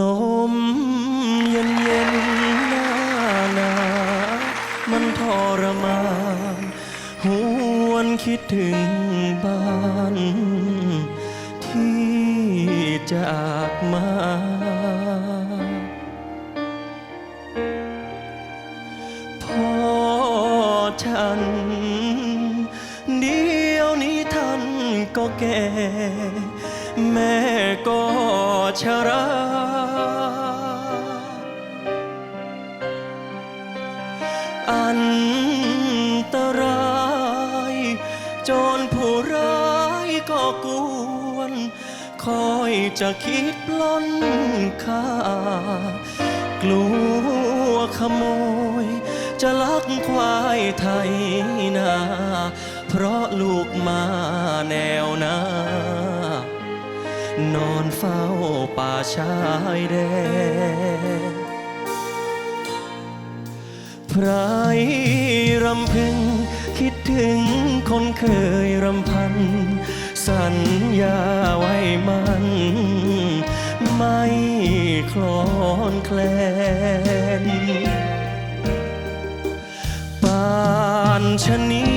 ลมเย็นเย็นๆหน้าหนามันทรมานหวนคิดถึงบ้าน ที่จากมา พ่อฉัน เดียวนี้ท่านก็แก่ แม่ก็ ชรา อันตราย โจรผู้ร้ายก็กวน คอยจะคิดปล้นค่ากลัวขโมย จะลักควายไทยนา เพราะลูกมาแนวหน้า นอนเฝ้าป่าชายแดนไพรรำพึง คิดถึงคนเคยรำพัน สัญญาไว้มัน ไม่คลอนแคลนปานชนี้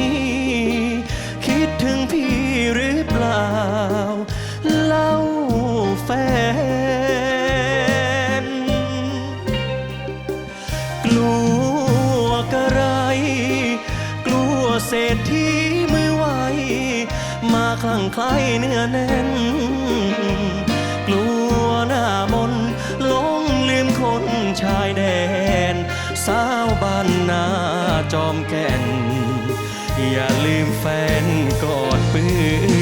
ษฐีมือไวมาคลั่งไคล้เนื้อแน่น กลัวหน้ามนหลงลืมคนชายแดน สาวบ้านนาจอมแก่น อย่าลืมแฟนกอดปืน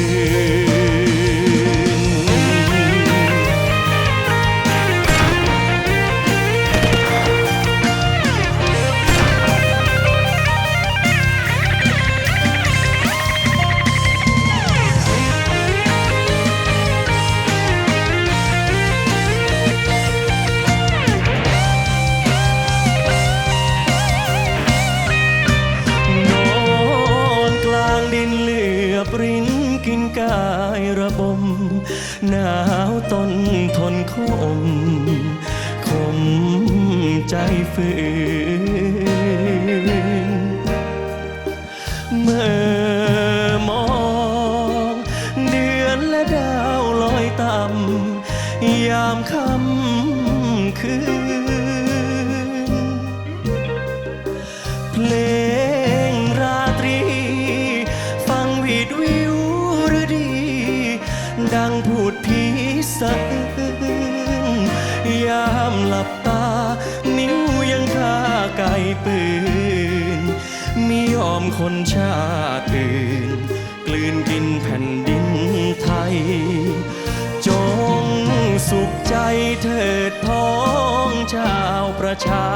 หนาวต้นทนคมคมใจฝืนเมื่อมองเดือนและดาวลอยต่ำยามค่ำคืน เพลงราตรี ฟังวีดวิวหรือดี ดังพูดผีสะอื้นยามหลับตา นิ้วยังคาไก่ปืนมียอมคนชาติอื่น กลืนกินแผ่นดินไทย จงสุขใจเถิดพ้องชาวประชา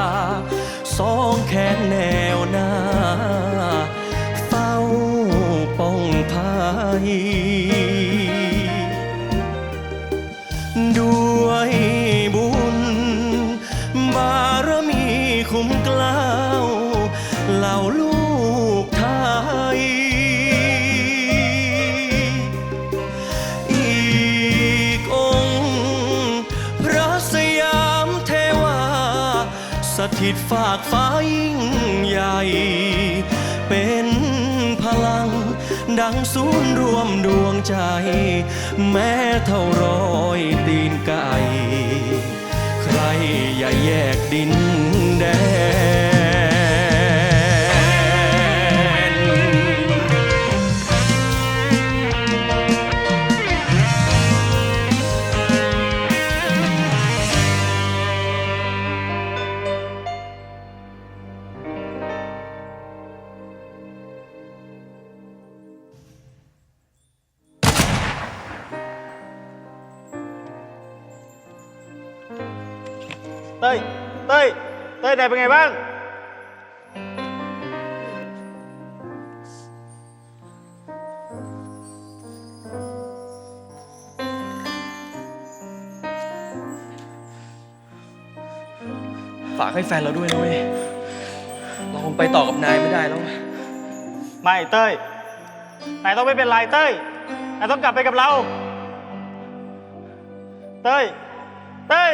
สองแขนแนวหน้า เฝ้าป้องภัย ด้วยบุญ บารมีคุ้มเกล้าวเหล่าลูกไทย อีกองค์พระสยามเทวา สถิตฝากฟ้ายิ่งใหญ่ ดังศูนย์รวมดวงใจ แม้เท่ารอยตีนไก่ ใครอย่าแยกดินแดน เต้ย เต้ย เต้ยไหนเป็นไงบ้าง ฝากให้แฟนเราด้วยนะเว้ย เราคงไปต่อกับนายไม่ได้แล้วไม่เต้ย นายต้องไม่เป็นไรเต้ย นายต้องกลับไปกับเรา เต้ย เต้ย